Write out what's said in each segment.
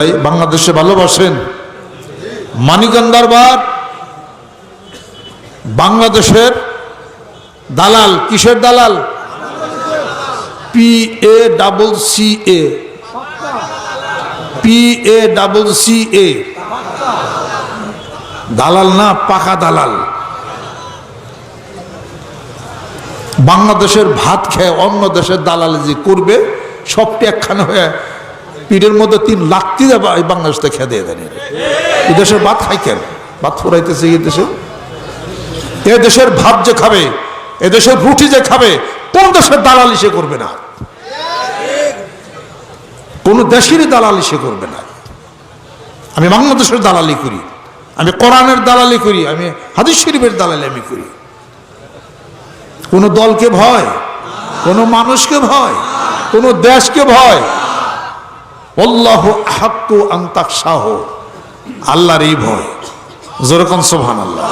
বাংলাদেশে ভালোবাসেন। মানিকান্দারবার বাংলাদেশের দালাল, কিসের দালাল? P A double C A P A double C A দালাল না, পাকা দালাল। বাংলাদেশের ভাত খেয়ে অন্য দেশের দালাল যে করবে সবটি একখানে হয়ে পিঠের মধ্যে তিন লাখটি দেবা এই বাংলাদেশ থেকে খেয়ে দেন। এই দেশের ভাত খাই কেন ভাত ফুরাইতেছে এই দেশে? এ দেশের ভাত যে খাবে, এ দেশের রুটি যে খাবে, কোন দেশের দালালি সে করবে না? কোন দেশেরই দালালি সে করবে না। আমি বাংলাদেশের দালালি করি, আমি কোরআনের দালালি করি, আমি হাদিস শরীফের দালালি আমি করি। কোন দলকে ভয়, কোন মানুষকে ভয়, কোন দেশকে ভয় অল্লাহ আল্লাহর এই ভয়। যেরকম সোহান আল্লাহ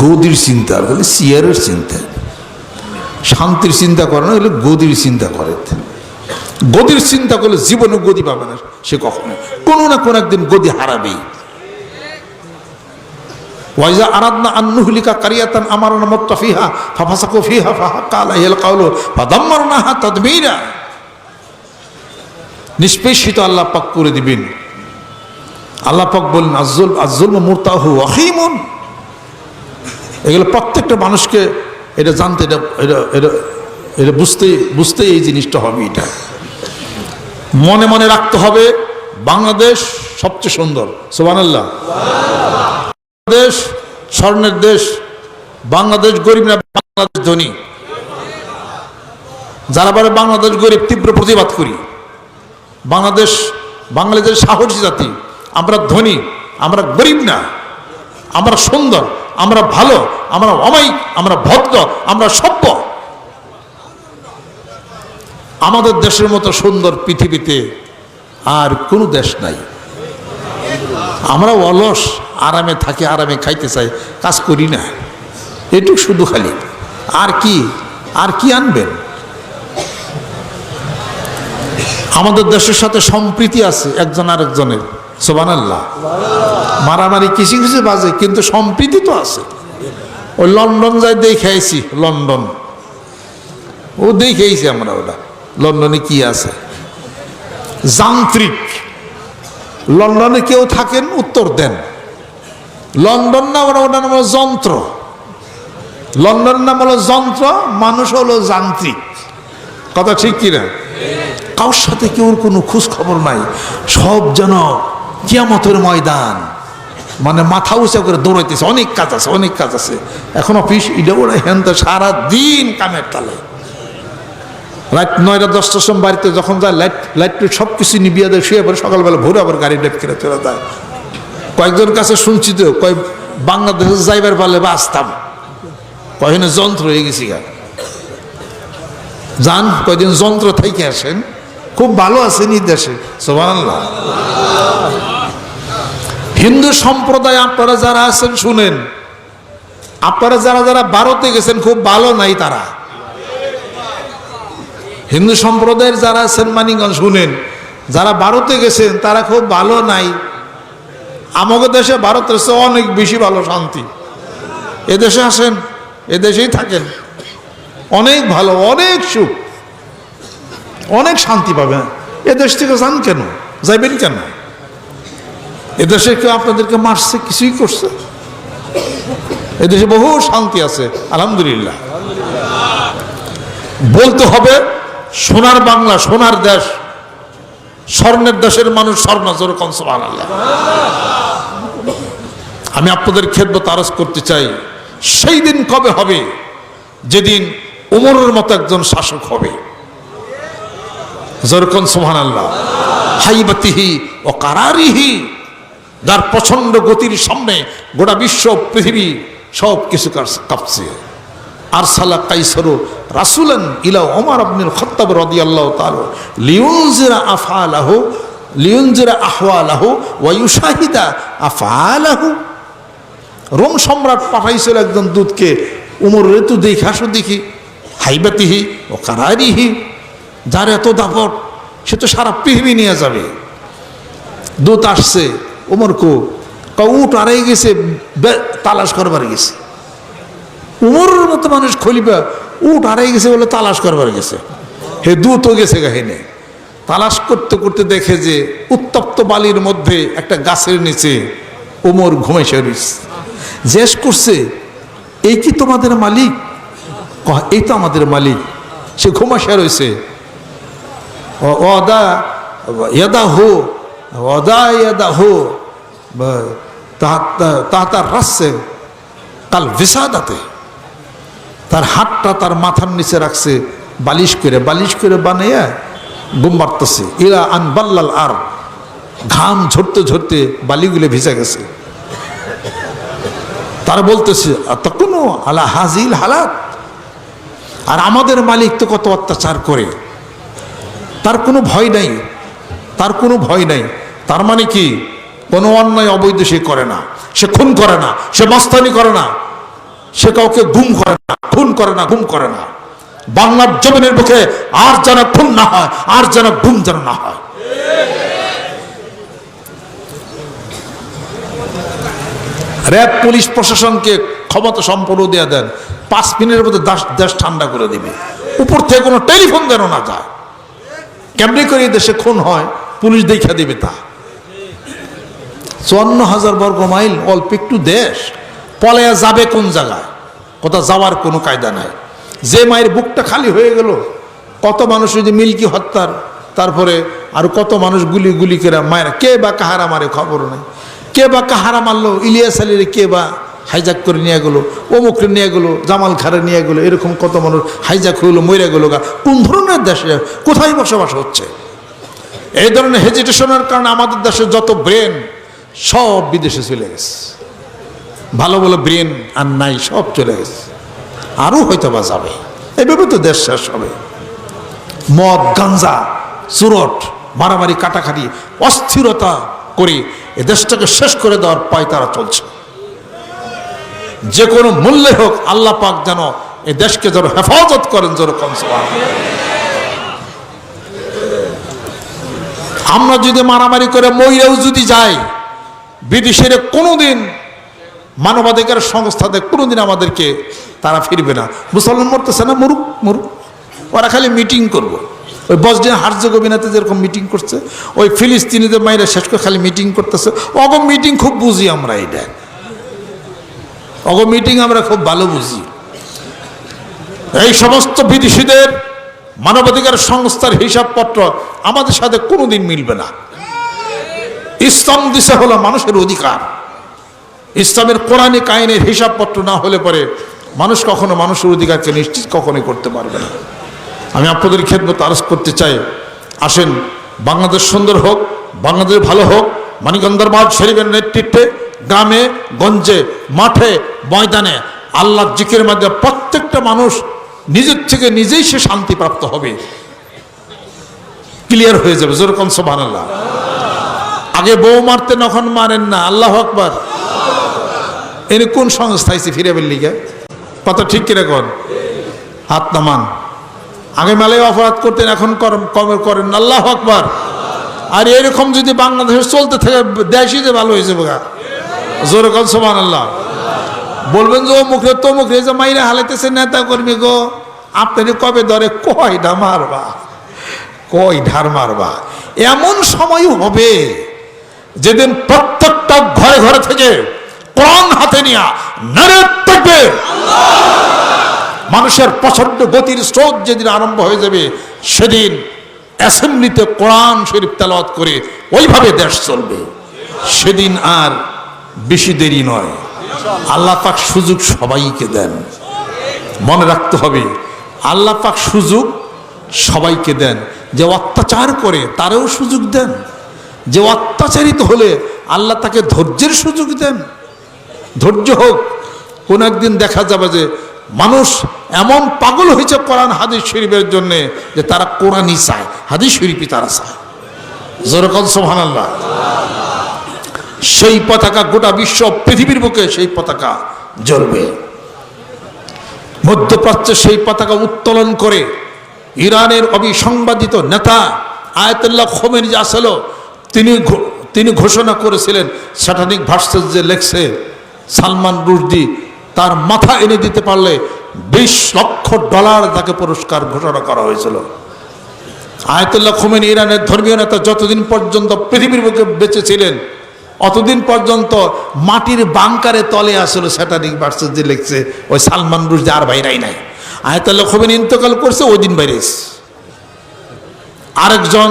গদির চিন্তা, খালি সিয়ারের চিন্তা। শান্তির চিন্তা করে না, এগুলো গদির চিন্তা করে। গদির চিন্তা করলে জীবনে গদি পাবে না সে কখনো। কোনো না কোনো একদিন গদি হারাবেই। ওয়াইজা আরাদনা আন্নুহলিকা তাদমীরা নিষ্পেষিত আল্লাহ পাক করে দিবেন। আল্লাহ পাক বলেন আজ্জুল আজ্জুল মুরতাহু ওয়াহিমুন এগুলো প্রত্যেকটা মানুষকে এটা জানতে, এটা এটা এটা এটা বুঝতে বুঝতে এই জিনিসটা হবে এটা। মনে মনে রাখতে হবে, বাংলাদেশ সবচেয়ে সুন্দর। সোবানাল্লাহ দেশ, স্বর্ণের দেশ, বাংলাদেশ গরিব না বাংলাদেশ ধনী। যারা বলে বাংলাদেশ গরিব, তীব্র প্রতিবাদ করি। বাংলাদেশ বাংলাদেশ সাহসী জাতি, আমরা ধনী, আমরা গরিব না। আমরা সুন্দর, আমরা ভালো, আমরা অমায়িক, আমরা ভদ্র, আমরা সভ্য। আমাদের দেশের মতো সুন্দর পৃথিবীতে আর কোনো দেশ নাই। আমরা অলস, আরামে থাকি, আরামে খাইতে চাই, কাজ করি না। এটুক শুধু খালি। আর কি? আর কি আনবেন? আমাদের দেশের সাথে সম্প্রীতি আছে একজন আরেকজনের সোবান আল্লাহ মারামারি কিছু কিছু বাজে, কিন্তু সম্প্রীতি তো আছে। ওই লন্ডন যাই দেখেছি লন্ডন। ও দেখেছি আমরা ওটা। লন্ডনে কি আছে? যান্ত্রিক। লন্ডনে কেউ থাকেন, উত্তর দেন। লন্ডন নাম ওটা হলো যন্ত্র। লন্ডন নাম হলো যন্ত্র, মানুষ হলো যান্ত্রিক। কথা ঠিক কিনা? কারোর সাথে কেউ কোনো খোঁজ খবর নাই। সব যেন কিয়ামতের ময়দান। মানে মাথা উঁচা করে দৌড়াইতেছে। অনেক কাজ আছে, অনেক কাজ আছে। এখন অফিস ইডে ওরা হেন সারা দিন কামের তালে রাত নয়টা, দশটার সময় বাড়িতে যখন যায়, লাইট লাইট সব কিছু নিবিয়া দেয়, শুয়ে পরে সকালবেলা ভোরে আবার গাড়ি ডেপ করে চলে যায়। কয়েকজন কাছে শুনছি তো, কয়, বাংলাদেশে যাইবার পারলে বা আসতাম। কয়জনে যন্ত্র হয়ে গেছি গা। যান, কয়দিন যন্ত্র থেকে আসেন। খুব ভালো আছেন এই দেশে হিন্দু সম্প্রদায়, আপনারা যারা আছেন, শুনেন। আপনারা যারা যারা ভারতে গেছেন, খুব ভালো নাই তারা। হিন্দু সম্প্রদায়ের যারা আছেন মানিগঞ্জ শুনেন, যারা ভারতে গেছেন, তারা খুব ভালো নাই। আমাদের দেশে ভারতের চেয়ে অনেক বেশি ভালো শান্তি। এদেশে আসেন এদেশেই থাকেন। অনেক ভালো, অনেক সুখ। অনেক শান্তি পাবেন। এদেশ থেকে যান কেন? যাইবেন কেন? এদেশে কেউ আপনাদেরকে মারছে, কিছুই করছে? এদেশে বহু শান্তি আছে, আলহামদুলিল্লাহ। বলতে হবে সোনার বাংলা, সোনার দেশ। স্বর্ণের দেশের মানুষ স্বর্ণ যেরকম সোহান আল্লাহ আমি আপনাদের খেদমত তারস করতে চাই, সেই দিন কবে হবে? যেদিন উমরের মতো একজন শাসক হবে। যেরকম সোহান আল্লাহ হাইবাতিহি ও কারারিহি, যার প্রচণ্ড গতির সামনে গোটা বিশ্ব পৃথিবী সব কিছু কাঁপছে আরসালা কাইসরু রাসুলান ইলা ওমর আব্দুল খত্তাব রাদিয়াল্লাহু তাআলা লিউনজিরা আফআলাহু, লিউনজিরা আহওয়ালাহু ওয়া ইউশাহিদা আফআলাহু। রোম সম্রাট পাঠাইছিল একজন দূতকে, উমর ঋতু দেখে আসো দেখি, হাইবাতিহি ও কারারিহি, যার এত দাপট, সে তো সারা পৃথিবী নিয়ে যাবে। দূত আসছে ওমর কো উঠ আড়াই গেছে তালাশ করবার গেছে। উমরের মতো মানুষ খলিফা উঠ হারাই গেছে বলে তালাশ করবার গেছে। হে দূতও গেছে গাহিনে তালাশ করতে করতে দেখে যে উত্তপ্ত বালির মধ্যে একটা গাছের নিচে উমর ঘুমেছে রয়েছে জেস করছে, এই কি তোমাদের মালিক? এই তো আমাদের মালিক, সে ঘুমাসা রয়েছে ওদা ইয়াদা হো ওদা ইয়াদা হো তাহাতার রাসছে কাল ভিসাদাতে। তার হাতটা তার মাথার নিচে রাখছে, বালিশ করে বালিশ করে বানাইয়া বুম মারতেছে। ইরা আন বাল্লাল আর, ঘাম ঝরতে ঝরতে বালিগুলো ভিজে গেছে। তার বলতেছে তখনও আলা হাজিল হালাত? আর আমাদের মালিক তো কত অত্যাচার করে। তার কোনো ভয় নাই, তার কোনো ভয় নাই। তার মানে কি? কোনো অন্যায় অবৈধ সে করে না, সে খুন করে না, সে মস্তানি করে না। সে কাউকে গুম করে না, খুন করে না, গুম করে না। বাংলার জমিনের বুকে আর যেন খুন না হয়, আর যেন গুম যেন না হয়। র্যাব, পুলিশ প্রশাসনকে ক্ষমতা সম্পন্ন দিয়ে দেন। পাঁচ মিনিটের মধ্যে দেশ ঠান্ডা করে দিবে। উপর থেকে কোনো টেলিফোন যেন না যায়। কেমনি করে দেশে খুন হয়, পুলিশ দেখা দিবে তা। চুয়ান্ন হাজার বর্গ মাইল, অল্প একটু দেশ। পলায়া যাবে কোন জায়গায়? কোথাও যাওয়ার কোনো কায়দা নাই। যে মায়ের বুকটা খালি হয়ে গেল, কত মানুষ ওই যে মিল্কি হত্যার, তারপরে আর কত মানুষ গুলি গুলি করে মায়ের, কে বা কাহারা মারে খবর নেই। কে বা কাহারা মারলো, ইলিয়াস আলীর কে বা হাইজাক করে নিয়ে গেলো, অমুকরে নিয়ে গেলো, জামাল খারে নিয়ে গেলো, এরকম কত মানুষ হাইজাক হইল মরে গেলো গা। কোন ধরনের দেশে, কোথায় বসবাস হচ্ছে? এই ধরনের হেজিটেশনের কারণে আমাদের দেশে যত ব্রেন সব বিদেশে চলে গেছে। ভালো ভালো ব্রেন আর নাই, সব চলে গেছে। আরও হয়তো বা যাবে। এভাবে তো দেশ শেষ হবে। মদ গাঞ্জা চুরট, মারামারি, কাটাকাটি, অস্থিরতা করে এ দেশটাকে শেষ করে দেওয়ার পায় তারা চলছে। যে কোনো মূল্যে হোক আল্লাহ পাক যেন এ দেশকে যেন হেফাজত করেন সবাই আমরা যদি মারামারি করে মইরাও যদি যাই বিদেশের কোনোদিন মানবাধিকার সংস্থাতে কোনোদিন আমাদেরকে তারা ফিরবে না। মুসলমান মরতেছে না, মরুক মরুক। ওরা খালি মিটিং করব। ওই বসডিয়া হার্জগোবিনাতে যেরকম মিটিং করছে, ওই ফিলিস্তিনিদের মাইরা শেষ করে খালি মিটিং করতেছে। অগ মিটিং খুব বুঝি আমরা এটা। অগ মিটিং আমরা খুব ভালো বুঝি। এই সমস্ত বিদেশিদের মানবাধিকার সংস্থার হিসাবপত্র আমাদের সাথে কোনোদিন মিলবে না। ইসলাম দিশা হলো মানুষের অধিকার। ইসলামের কোরআনিক কাহিনীর হিসাবপত্র না হলে পরে মানুষ কখনো মানুষের অধিকারকে নিশ্চিত কখনোই করতে পারবে না। আমি আপনাদের খেদমত আরজ করতে চাই। আসেন, বাংলাদেশ সুন্দর হোক, বাংলাদেশ ভালো হোক মানিকন্দর মাঠ শরীফের নেতৃত্বে গ্রামে, গঞ্জে, মাঠে, ময়দানে আল্লাহ জিকের মাধ্যমে প্রত্যেকটা মানুষ নিজের থেকে নিজেই সে শান্তিপ্রাপ্ত হবে। ক্লিয়ার হয়ে যাবে যেরকম সোভান আল্লাহ আগে বউ মারতে নখন মারেন না। আল্লাহ আকবার। এনে কোন সংস্থা এসে ফিরে লিগে? কত ঠিক কীরকম হাত নামান। আগে মেলায় অপরাধ করতেন, এখন কমে করেন। আল্লাহ আকবার। আর এরকম যদি বাংলাদেশে চলতে থাকে, দেশই যে ভালো হয়েছে গা। জোরে কন সমান আল্লাহ বলবেন যে, ও মুখে তো মুখে যে মাইরে হালাইতেছে নেতা কর্মী গো। আপনার কবে ধরে কয়টা মারবা? কয় ঢার মারবা? এমন সময়ও হবে, যেদিন প্রত্যেকটা ঘরে ঘরে থেকে কোরআন হাতে নিয়া নারে থাকবে। মানুষের প্রচণ্ড গতির স্রোত যেদিন আরম্ভ হয়ে যাবে, সেদিন অ্যাসেম্বলিতে কোরআন শরীফ তেলাওয়াত করে ওইভাবে দেশ চলবে। সেদিন আর বেশি দেরি নয়। আল্লাহ পাক সুযোগ সবাইকে দেন। মনে রাখতে হবে, আল্লাহ পাক সুযোগ সবাইকে দেন। যে অত্যাচার করে, তারেও সুযোগ দেন। যে অত্যাচারিত হলে আল্লাহ তাকে ধৈর্যের সুযোগ দেন। ধৈর্য হোক, কোন একদিন দেখা যাবে যে মানুষ এমন পাগল হয়েছে কোরআন হাদিস শরীফের জন্য যে তারা কোরআনই চায়, হাদিস শরীফই তারা চায়। যেরকম সোহান আল্লাহ সেই পতাকা গোটা বিশ্ব, পৃথিবীর বুকে সেই পতাকা জ্বলবে। মধ্যপ্রাচ্যে সেই পতাকা উত্তোলন করে ইরানের অবিসংবাদিত নেতা আয়াতুল্লাহ খোমেনি যে আসলো। তিনি তিনি ঘোষণা করেছিলেন স্যাটানিক যে লেখছে সালমান রুশদি তার মাথা এনে দিতে পারলে বিশ লক্ষ ডলার তাকে পুরস্কার ঘোষণা করা হয়েছিল। আয়তুল্লাহ খোমেনি ইরানের ধর্মীয় নেতা যতদিন পর্যন্ত পৃথিবীর বুকে বেঁচে ছিলেন, অতদিন পর্যন্ত মাটির বাংকারে তলে আসলো স্যাটানিক ভার্সেস যে লিখছে ওই সালমান রুশদি আর বাইরাই নাই। আয়তুল্লাহ খোমেনি ইন্তকাল করছে, ওই দিন বাইরে আরেকজন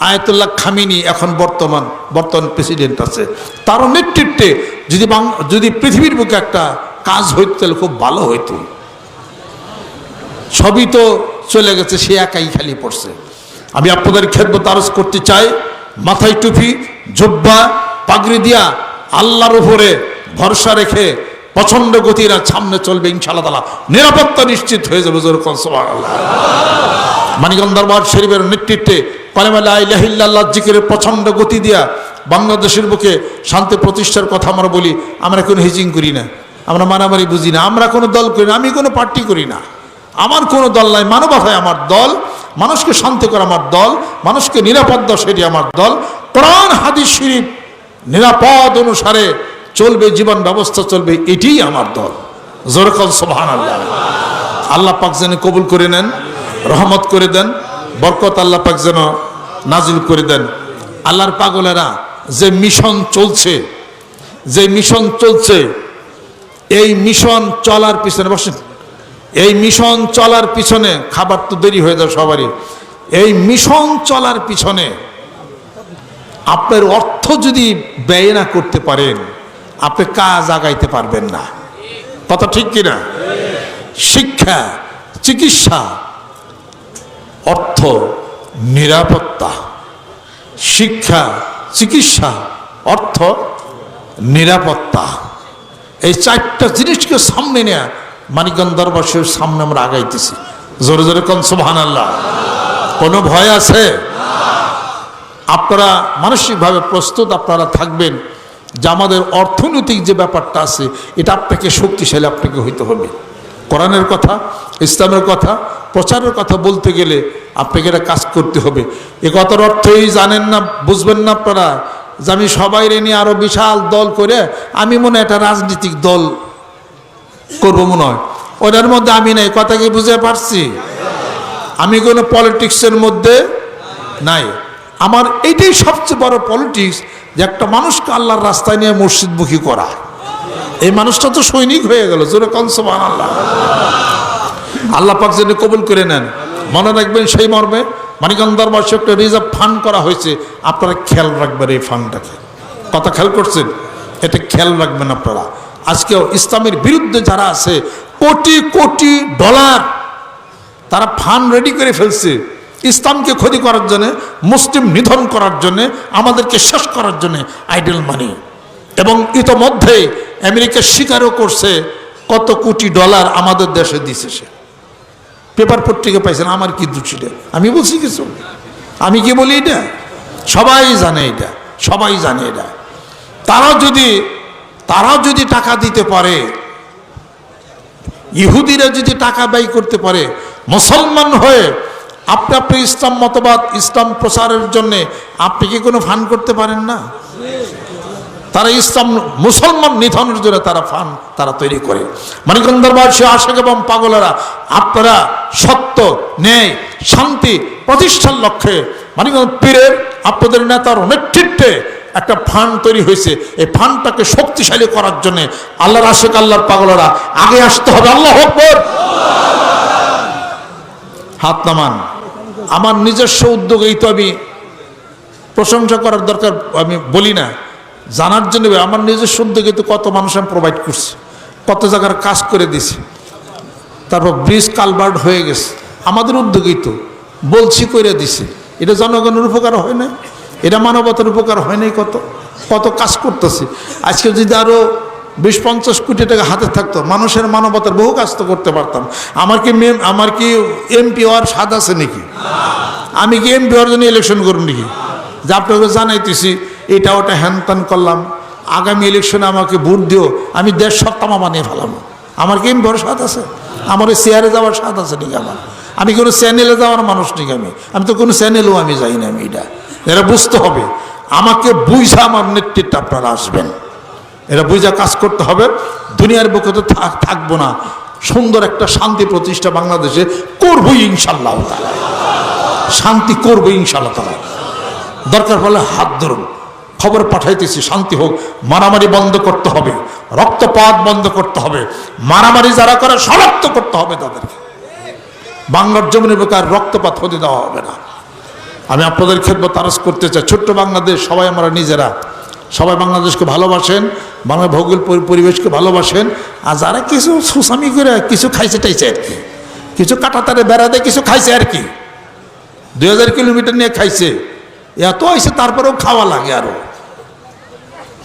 আয়াতুল্লাহ খামিনি এখন বর্তমান বর্তমান প্রেসিডেন্ট আছে। তার নেতৃত্বে যদি যদি পৃথিবীর বুকে একটা কাজ হইতো, তাহলে খুব ভালো হইতো। সবই তো চলে গেছে, সে একাই খালি পড়ছে। আমি আপনাদের খেদমত আরজ করতে চাই, মাথায় টুপি, জুব্বা, পাগড়ি দিয়া আল্লাহর উপরে ভরসা রেখে প্রচণ্ড গতিরা সামনে চলবে ইনশাআল্লাহ তাআলা। নিরাপত্তা নিশ্চিত হয়ে যাবে সুবহানাল্লাহ। মানিকগঞ্জ দরবার শরীফের নেতৃত্বে কালেমাল্লাহ জিকিরের প্রচণ্ড গতি দিয়া বাংলাদেশের বুকে শান্তি প্রতিষ্ঠার কথা আমরা বলি, আমরা কোনো হিজিং করি না, আমরা মারামারি বুঝি না, আমরা কোনো দল করি না, আমি কোনো পার্টি করি না। আমার কোনো দল নাই মানবতায় আমার দল, মানুষকে শান্তি করা আমার দল, মানুষকে নিরাপদ সেটি আমার দল। কোরআন, হাদিস, শরীফ নিরাপদ অনুসারে চলবে, জীবন ব্যবস্থা চলবে, এটিই আমার দল। জোরকল সোহান আল্লাহ আল্লাহ পাক যেন কবুল করে নেন। রহমত করে দেন, বরকত আল্লাহ পাক যেন নাজিল করে দেন। আল্লাহর পাগলেরা যে মিশন চলছে, যে মিশন চলছে, এই মিশন চলার পিছনে, বসেন, এই মিশন চলার পিছনে খাবার তো দেরি হয়ে যায় সবারই। এই মিশন চলার পিছনে আপনার অর্থ যদি ব্যয় না করতে পারেন, আপনি কাজ আগাইতে পারবেন না। কথা ঠিক কিনা? শিক্ষা, চিকিৎসা অর্থ, নিরাপত্তা, শিক্ষা, চিকিৎসা, অর্থ, নিরাপত্তা। এই চারটা জিনিসকে সামনে নেয়া মানিকগঞ্জ দরবাসের সামনে আমরা আগাইতেছি। জোরে জোরে কন সুবহান আল্লাহ কোনো ভয় আছে? আপনারা মানসিকভাবে প্রস্তুত, আপনারা থাকবেন। যে আমাদের অর্থনৈতিক যে ব্যাপারটা আছে, এটা আপনাকে শক্তিশালী আপনাকে হইতে হবে। কোরআনের কথা, ইসলামের কথা, প্রচারের কথা বলতে গেলে আপনাকে এটা কাজ করতে হবে। এ কথার অর্থই জানেন না, বুঝবেন না আপনারা যে আমি সবাই নিয়ে আরও বিশাল দল করে আমি মনে একটা রাজনৈতিক দল করব মনে হয়। ওটার মধ্যে আমি নাই কথা কি বুঝতে পারছি? আমি কোনো পলিটিক্সের মধ্যে নাই। আমার এটাই সবচেয়ে বড় পলিটিক্স যে একটা মানুষকে আল্লাহর রাস্তায় নিয়ে মসজিদমুখী করা। এই মানুষটা তো সৈনিক হয়ে গেল, জোরে আল্লাহ আল্লাহ পাক যেন কবুল করে নেন, মনে রাখবেন সেই মর্মে মানিকগঞ্জ দরবার একটা রিজার্ভ ফান্ড করা হয়েছে, আপনারা খেয়াল রাখবেন এই ফান্ডটাকে। কথা খেয়াল করছেন? এটা খেয়াল রাখবেন আপনারা। আজকেও ইসলামের বিরুদ্ধে যারা আছে, কোটি কোটি ডলার তারা ফান্ড রেডি করে ফেলছে, ইসলামকে ক্ষতি করার জন্যে, মুসলিম নিধন করার জন্যে, আমাদেরকে শেষ করার জন্যে আইডল মানি। এবং ইতোমধ্যে আমেরিকা স্বীকারও করছে কত কোটি ডলার আমাদের দেশে দিছে সে। পেপার পত্রিকা পাইছেন, আমার কি দুচিটা আমি বলছি কিছু? আমি কি বলি এটা? সবাই জানে এটা, সবাই জানে এটা। তারা যদি তারা যদি টাকা দিতে পারে, ইহুদিরা যদি টাকা ব্যয় করতে পারে, মুসলমান হয়ে আপনি আপনি ইসলাম মতবাদ, ইসলাম প্রচারের জন্যে আপনি কি কোনো ফান করতে পারেন না? তারা ইসলাম, মুসলমান নিধনের জন্য তারা ফান, তারা তৈরি করে। মানিকগঞ্জ দরবার সে আশেক এবং পাগলেরা, আপনারা সত্য, ন্যায়, শান্তি প্রতিষ্ঠার লক্ষ্যে মানিকগঞ্জ পীরের, আপনাদের নেতার নেতৃত্বে একটা ফান্ড তৈরি হয়েছে। এই ফান্ডটাকে শক্তিশালী করার জন্য আল্লাহর আশেক আল্লাহর পাগলেরা আগে আসতে হবে। আল্লাহ আকবর। হাত নামান। আমার নিজস্ব উদ্যোগেই তো আমি প্রশংসা করার দরকার, আমি বলি না। জানার জন্য আমার নিজস্ব উদ্যোগে তো কত মানুষ আমি প্রোভাইড করছি, কত জায়গার কাজ করে দিছি তারপর ব্রিজ কালভার্ট হয়ে গেছে। আমাদের উদ্যোগেই তো, বলছি করে দিছে। এটা জনগণের উপকার হয় না এটা মানবতার উপকার হয় নাই কত কত কাজ করতেছি। আজকে যদি আরও বিশ পঞ্চাশ কোটি টাকা হাতে থাকতো, মানুষের মানবতার বহু কাজ তো করতে পারতাম। আমার কি মেম, আমার কি এমপি হওয়ার স্বাদ আছে নাকি? আমি কি এমপি হওয়ার জন্য ইলেকশন করুন নাকি? যে আপনাকে জানাইতেছি এটা ওটা হ্যান ত্যান করলাম। আগামী ইলেকশনে আমাকে ভোট দিও, আমি দেশ সত্তামা বানিয়ে ফেলাম। আমার কি হওয়ার স্বাদ আছে? আমার ওই চেয়ারে যাওয়ার স্বাদ আছে নাকি আমার? আমি কোনো চ্যানেলে যাওয়ার মানুষ নাকি আমি? আমি তো কোনো চ্যানেলেও আমি যাই না আমি এটা। এরা বুঝতে হবে, আমাকে বুঝা আমার নেতৃত্বে আপনারা আসবেন। এরা বুঝা কাজ করতে হবে, দুনিয়ার বুকে তো থাক- থাকব না। সুন্দর একটা শান্তি প্রতিষ্ঠা বাংলাদেশে করবই ইনশাল্লাহ। শান্তি করব ইনশাল্লাহ তালা দরকার পড়লে হাত ধরুন। খবর পাঠাইতেছি, শান্তি হোক, মারামারি বন্ধ করতে হবে, রক্তপাত বন্ধ করতে হবে, মারামারি যারা করে শনাক্ত করতে হবে তাদেরকে। বাংলার জমিনের বুকে আর রক্তপাত হতে দেওয়া হবে না। আমি আপনাদের ক্ষেত্রে তারস করতে চাই, ছোট্ট বাংলাদেশ, সবাই আমরা নিজেরা, সবাই বাংলাদেশকে ভালোবাসেন বাংলা ভৌগোল পরিবেশকে ভালোবাসেন, আর যারা কিছু সুসামি করে কিছু খাইছে টাইছে আর কি, কিছু কাটাতারে বেড়াতে কিছু খাইছে আর কি, দুই হাজার কিলোমিটার নিয়ে খাইছে, এত হয়েছে তারপরেও খাওয়া লাগে আরও।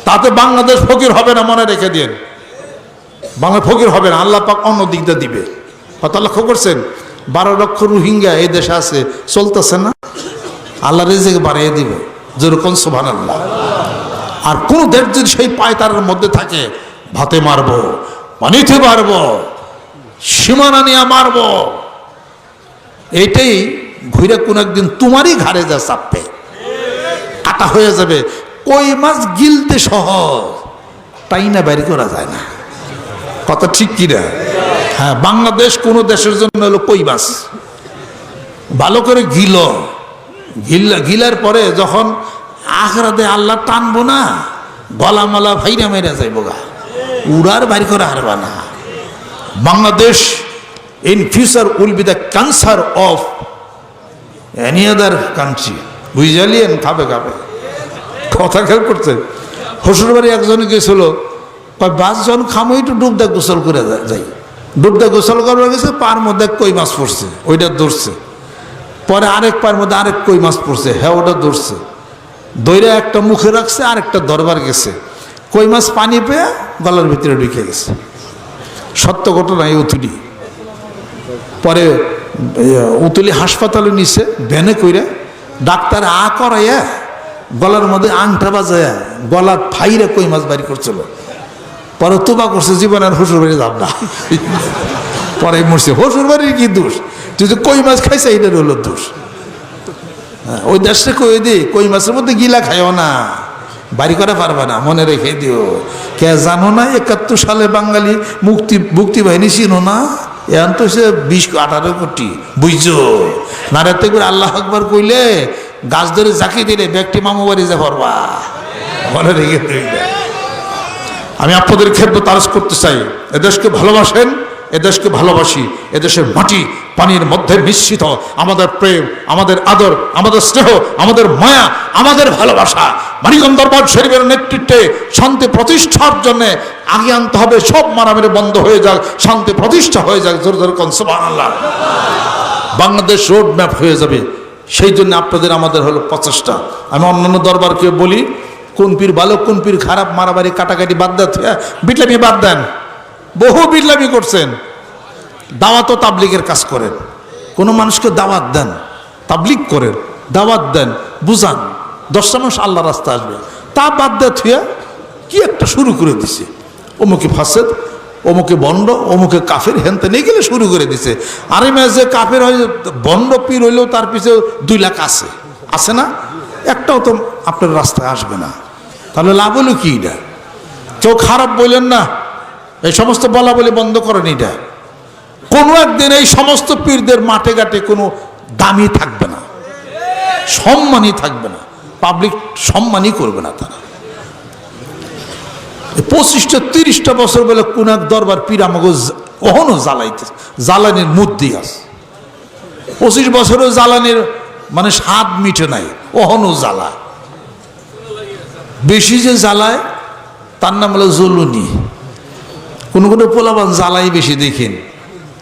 তাতে বাংলাদেশ ফকির হবে না মনে রেখে দিন বাংলা ফকির হবে না, আল্লাহ পাক অন্য দিক দিয়ে দিবে কত লক্ষ্য করছেন। বারো লক্ষ রোহিঙ্গা এই দেশে আছে, চলতেছে না। আল্লাহ রেজেক বাড়িয়ে দিবে, যেরকম সোভান আল্লাহ আর কোন দেশ যদি সেই পায়তারের মধ্যে থাকে, ভাতে মারবো, পানিতে মারবো, সীমানা নিয়ে মারবো। এইটাই ঘুরে কোন একদিন তোমারই ঘাড়ে যা চাপবে। কাটা হয়ে যাবে। কই মাছ গিলতে সহজ। তাই না বাইরে করা যায় না? কথা ঠিক কিনা হ্যাঁ বাংলাদেশ কোন দেশের জন্য হলো কই মাছ? ভালো করে গিল। গিল্লা গিলার পরে যখন আখরাতে আল্লাহ টানবো না গলা মালা ভাইরা মেরা যাইব গা। উড়ার বাইর করে হারবা না। Bangladesh in future will be the cancer of any other country বুঝালিয়েন খাবে খাবে। কথা খেয়াল করছে। শ্বশুর বাড়ি একজন গেছিল বাস যখন খামো, একটু ডুবদা গোসল করে যাই। ডুবদা গোসল করার গেছে, পার মধ্যে কই মাছ পড়ছে, ওইটা ধরছে। পরে আরেক পার মধ্যে আরেক কই মাছ পড়ছে হ্যাঁ ওটা ধরছে। দইরা একটা মুখে রাখছে, আরেকটা দরবার গেছে। কই মাছ পানি পেয়ে গলার ভিতরে ঢুকে গেছে। সত্য ঘটনা এই উতুলি। পরে উতুলি হাসপাতালে নিছে, ভ্যানে কইরা, ডাক্তার আ করাইয়া গলার মধ্যে আংটা বাজায়া গলা ফাইরে কই মাছ বাড়ি করছিল। পরে তোবা করছে জীবন আর শ্বশুর বাড়ি যাব না। পরে মরছে। শ্বশুর বাড়ির কি দোষ? তুই যে কই মাছ খাইছে এটার হলো দোষ। হ্যাঁ, ওই দেশটা কই দি কই মাছের মধ্যে গিলা খাইও না। বাড়ি করা পারবে না মনে রেখে দিও। কে জানো না একাত্তর সালে বাঙালি মুক্তি মুক্তি বাহিনী ছিল না? এখন তো সে বিশ আঠারো কোটি। বুঝছ? নারাতে করে আল্লাহ আকবর কইলে গাছ ধরে জাকি দিলে ব্যক্তি মামু বাড়ি যা পারবা মনে আমি আপনাদের ক্ষেত্রে তারস করতে চাই। এদেশকে ভালোবাসেন, এদেশকে ভালোবাসি, এদেশের মাটি পানির মধ্যে মিশ্রিত। আমাদের প্রেম, আমাদের আদর, আমাদের স্নেহ, আমাদের মায়া, আমাদের ভালোবাসা। মানিকম দরবার শরীফের নেতৃত্বে শান্তি প্রতিষ্ঠার জন্য আগে আনতে হবে। সব মারামারি বন্ধ হয়ে যাক, শান্তি প্রতিষ্ঠা হয়ে যাক। জোর জোর কনসবান আল্লাহ বাংলাদেশ রোড ম্যাপ হয়ে যাবে। সেই জন্য আপনাদের আমাদের হলো প্রচেষ্টা। আমি অন্যান্য দরবারকে বলি, কোন পীর ভালো, কোন পীর খারাপ, মারামারি, কাটাকাটি বাদ দেন। বিটলামি বাদ দেন। বহু বিটলামি করছেন। দাওয়াতও তাবলিগের কাজ করেন। কোনো মানুষকে দাওয়াত দেন, তাবলিগ করেন, দাওয়াত দেন, বুঝান। দশটা মানুষ আল্লাহ রাস্তা আসবে। তা বাদ দেয় থুয়া কি একটা শুরু করে দিছে। অমুকে ফাসেদ অমুকে বন্ড, অমুকে কাফের হেনতে নিয়ে গেলে শুরু করে দিছে। আরে মেয়ে, যে কাফের হয়, বন্ড পীর হইলেও তার পিছনে দুই লাখ আছে। আছে না? একটাও তো আপনার রাস্তায় আসবে না। তাহলে লাভ হলো কি এটা? কেউ খারাপ বললেন না? এই সমস্ত বলা বলি বন্ধ করেন এটা। কোনো একদিন এই সমস্ত পীরদের মাঠে ঘাটে কোনো দামি থাকবে না। সম্মানই থাকবে না। পাবলিক সম্মানই করবে না তারা। এই পঁচিশটা, তিরিশটা বছর বলে কোন এক দরবার পীর আমাকে অহনো জ্বালাইতে জ্বালানির মধ্যে আছে। পঁচিশ বছরও জ্বালানির মানে স্বাদ মিটে নাই অহনো জ্বালা বেশি যে জ্বালায়, তার নাম হলো জলুনি। কোনো কোনো পোলাবান জ্বালাই বেশি দেখেন।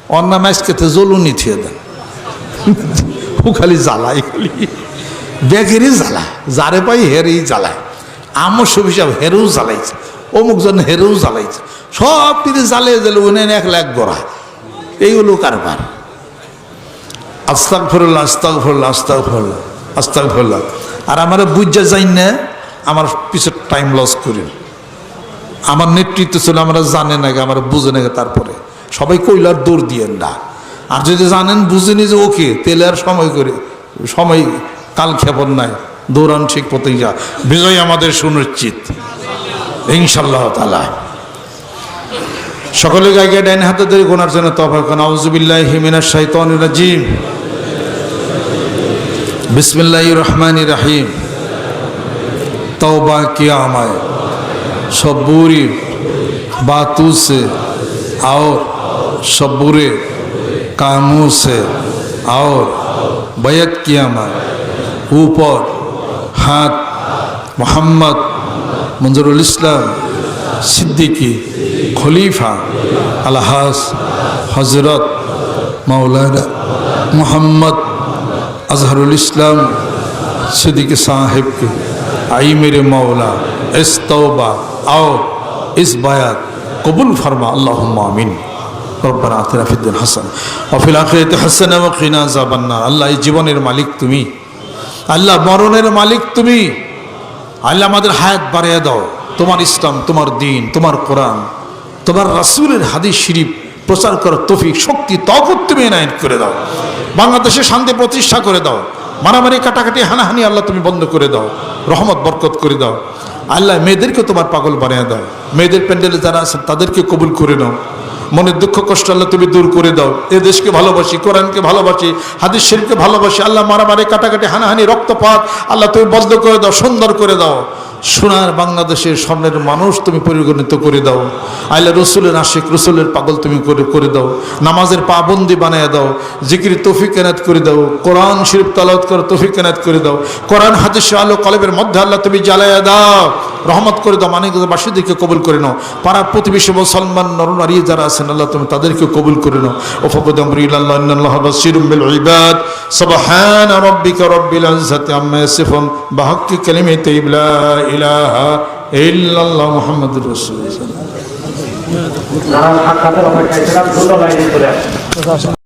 অন্য ম্যাচ খেতে জলুনি থিয়ে দেন। ও খালি জ্বালাই খালি। ব্যাগেরই জ্বালা যারে পাই হেরেই জ্বালায়। আমার সুবিচার হেরেও জ্বালাইছে। অমুক জন হেরেও জ্বালাইছে। সব পিঠে জ্বালিয়ে জ্বালে উনি এক লাখ গড়া। এই হলো কারবার। আস্তাক ফরল্লা আস্তাক ফরল্লা আস্তাক ফরল্লা আস্তাক ফরল্লা আর আমার বুঝা যাই না, আমার পিছনে টাইম লস করি। আমার নেতৃত্ব ছিল, আমরা জানে না আমরা বুঝে না তারপরে। সবাই কইলার দৌড় দিয়েন না। আর যদি জানেন, বুঝেনি যে, ওকে, তেলে আর সময় করে, সময় কাল ক্ষেপণ নাই। দৌড়ান ঠিক পথেই যা। বিজয় আমাদের সুনিশ্চিত। ইনশাল্লাহ তালা সকলে গাইকে ডাইন হাতে ধরে গোনার জন্য তফা কোন আউজুবিল্লাহ হিমিনা শাইতান রাজিম বিসমিল্লাহ রহমান রাহিম तौबा किया मैं सब बुरी बातों से और सब बुरे कामों से और बैत किया मैं ऊपर हाथ मोहम्मद মঞ্জুরুল ইসলাম, সিদ্দিকী, খলিফা, আলহাস, হজরত মাওলানা মোহাম্মদ আজহারুল ইসলাম সিদ্দিক সাহেবকে, আই মেরে মাওলা, এস তওবা, আও ইস বায়াত, কবুল ফরমা আল্লাহ আমিন। রব্বানা হাসান অফিল আখরিত হাসান আল্লাহ এই জীবনের মালিক তুমি। আল্লাহ মরণের মালিক তুমি। আল্লাহ আমাদের হায়াত বাড়িয়ে দাও। তোমার ইসলাম, তোমার দিন, তোমার কোরআন, তোমার রাসূলের হাদিস শরীফ প্রচার করার তফিক, শক্তি তকত তুমি এনায়েত করে দাও। বাংলাদেশে শান্তি প্রতিষ্ঠা করে দাও। মারামারি, কাটাকাটি, হানাহানি আল্লাহ তুমি বন্ধ করে দাও। রহমত, বরকত করে দাও। আল্লাহ মেয়েদেরকে তোমার পাগল বানিয়ে দাও। মেয়েদের প্যান্ডেলে যারা আছেন তাদেরকে কবুল করে নাও। মনের দুঃখ, কষ্ট আল্লাহ তুমি দূর করে দাও। এ দেশকে ভালোবাসি, কোরআনকে ভালোবাসি, হাদিস শরীফকে ভালোবাসি, আল্লাহ মারামারি, কাটাকাটি, হানাহানি, রক্তপাত, আল্লাহ তুমি বন্ধ করে দাও, সুন্দর করে দাও। সোনার বাংলাদেশের স্বর্ণের মানুষ তুমি পরিগণিত করে দাও। আল্লাহ রসুলের আশিক, রসুলের পাগল তুমি করে করে দাও। নামাজের পাবন্দি বানিয়ে দাও, জিকির, তৌফিক এনাত করে দাও। কোরআন শরীফ তালাত করে তৌফিক এনাত করে দাও। কোরআন, হাদিস, আলো, কলবের মধ্যে আল্লাহ তুমি জ্বালাইয়া দাও। রহমত করে দাও মানে বাসীদেরকে কবুল করে নাও। পাড়ার প্রতিবেশী মুসলমান নরনারী যারা আছেন, আল্লাহ তুমি তাদেরকে কবুল করে নাও।